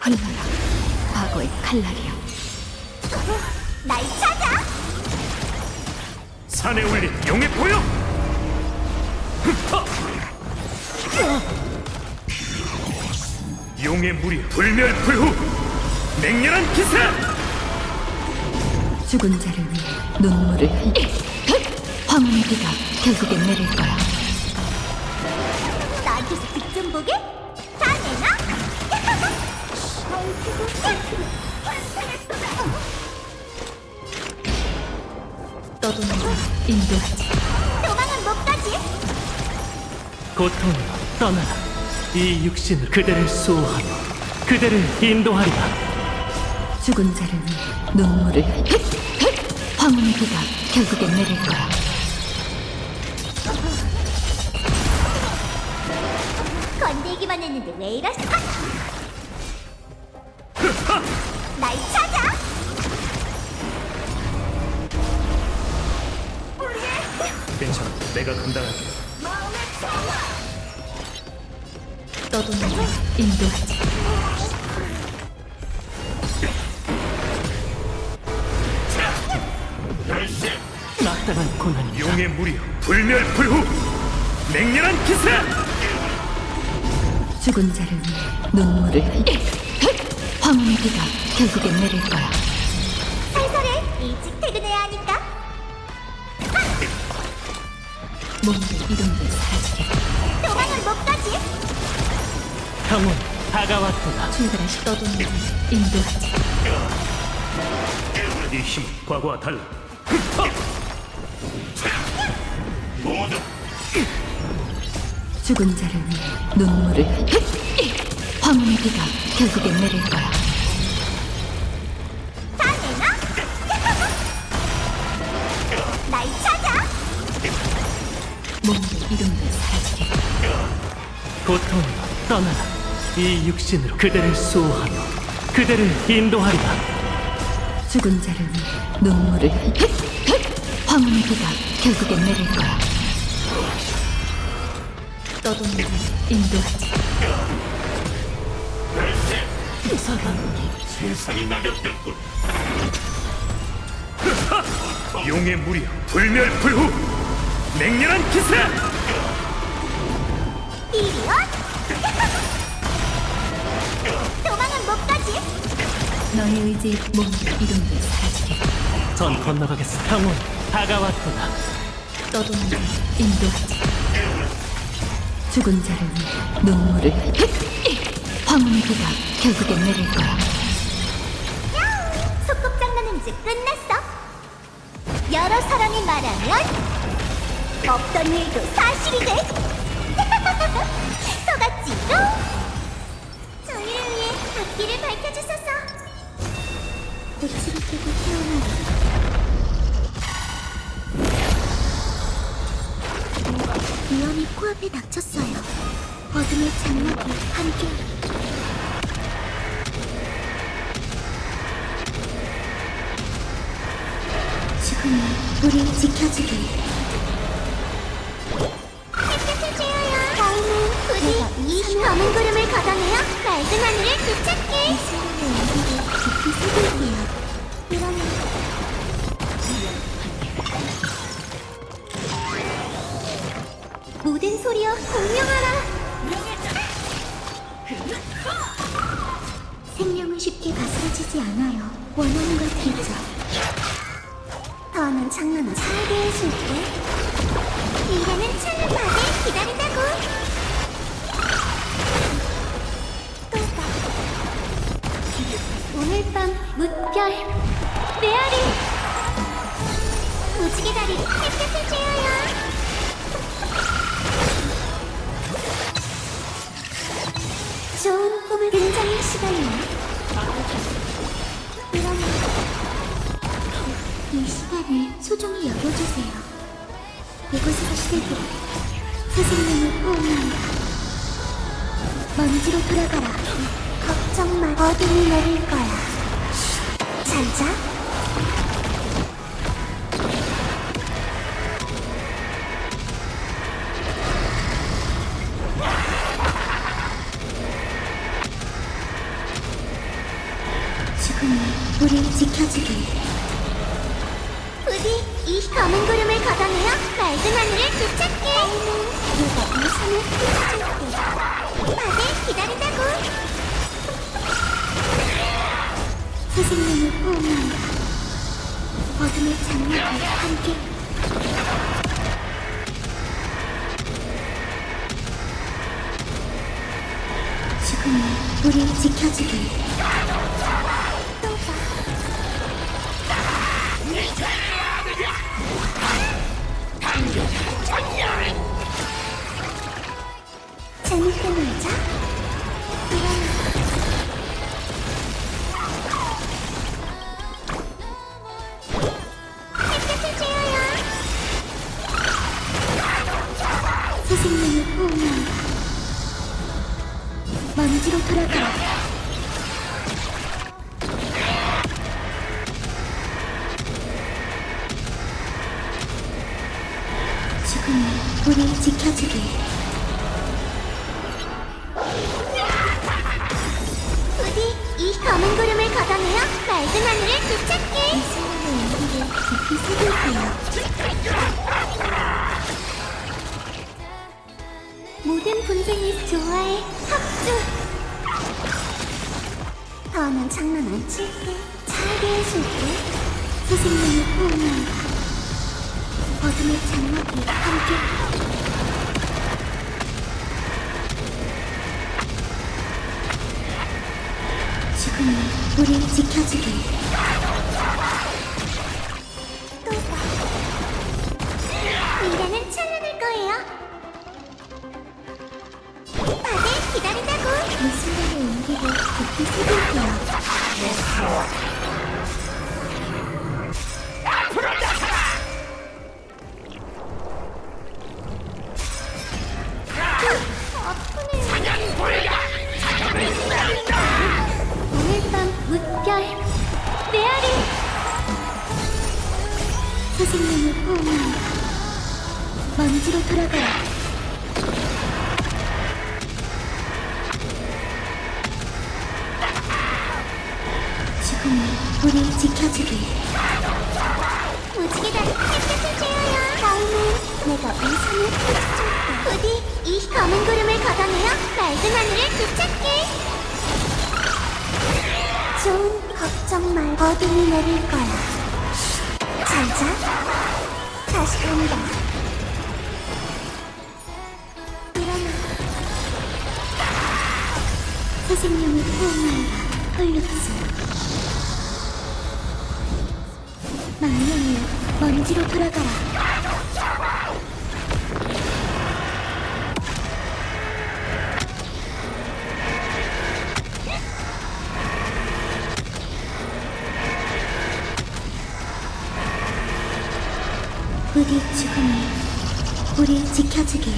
흘러라 과거의 칼날이여 날 찾아! 산에 올린 용의 보여! 용의 무리 불멸불후 맹렬한 기세! 죽은 자를 위해 눈물을 흘리 황혼의 비가 결국엔 내릴 거야 나한테서 득점 보게? 떠도는 자 인도하지 도망은 못 가지? 고통으로 떠나라 이 육신을 그대를 수호하며 그대를 인도하리라 죽은 자를 위해 눈물을 황혼의 비가 결국엔 내릴 거야 건들기만 했는데 왜 이러시? 날 찾아! 괜찮아. 내가 감당할게. 떠도는 자 인도하지. 마땅한 고난이 용의 무리 불멸불후 맹렬한 기세! 죽은 자를 위해 눈물을 흘리 황혼의 비가 결국엔 내릴 거야. 살살해 일찍 퇴근해야 하니까. 몸도 이름도 사라지게. 도망은 못 가지? 형은 다가왔도다 출발하시 떠도는 자 인도하지. 이 힘은 과거와 달라. 죽은 자를 위해 눈물을 흘리 황혼의 비가 결국엔 내릴 거야 몸도 이름도 사라지게. 고통으로 떠나라. 이 육신으로 그대를 수호하며 그대를 인도하리라. 죽은 자를 위해 눈물을 황혼의 비가 결국엔 내릴 거야. 떠도는 자 인도하지. 용의 무리 불멸 불후 맹렬한 기세! 이리온! 도망은 못 가지? 너의 의지에 몸도 이름도 사라지게 전 건너가겠어 형은 다가왔도다 떠도는 자 인도하지 죽은 자를 위해 눈물을 황혼의 비가 결국엔 내릴 거야 소꿉 장난은 이제 끝났어. 여러 사람이 말하면 없던 일도 사실이 돼. 속았지로. 저희를 위해 앞길을 밝혀주소서. 고치를 끼고 태어나리. 위험이 코앞에 닥쳤어요. 어둠의 장막이 함께. 지금은 우리 지켜주길. 검은 구름을 걷어내어 맑은 하늘을 되찾게. 모든 소리여 공명하라. 생명은 쉽게 가스러지지 않아요. 원하는 걸 드리죠. 더는 장난은 잘게 해줄게. 미래는 찬란하게 기다린다고. 오늘 밤 무별 메아리. 무지개 다리 햇볕을 쬐어요. 좋은 꿈을 굉장히 시간이야. 그러면 이 시간을 소중히 여겨주세요. 이곳에서 시작해 새 생명을 포옹한다. 먼지로 돌아가라. 걱정 마. 어둠이 내릴 거야. 잘 자. 죽음이 우리 지켜주길 부디 이 검은 구름을 걷어내어 맑은 하늘을 되찾게 내가 이 산을 펼쳐줄게 다들 기다린다고 선생님을 포옹한다. 어둠의 장막과 함께. 죽음이 우리 지켜주길 또 봐. 먼지로 돌아가. 죽음이 우리 지켜주길. 부디 이 검은 구름을 걷어내어 맑은 하늘을 되찾게. 이 순간의 온기를 깊이 새길게요. 분쟁이 좋아해 합주. 다음엔 장난 안 칠게. 잘게 해줄게. 선생님을 포옹한다. 어둠의 장막이 함께. 죽음이 우리 지켜주길. 먼지로 돌아가라. 죽음이 우리 지켜주길. 무지개다리 햇볕을 쬐어요. 다음은 내가 이 산을 펼쳐줄게 부디 이 검은 구름을 걷어내어 맑은 하늘을 되찾게. 좋은 걱정 말 어둠이 내릴 거야. 잘 자. 다시 간다 선생님을 포옹한다 헐룩스 망령이여 먼지로 돌아가라. 부디 죽음이 우리 지켜주길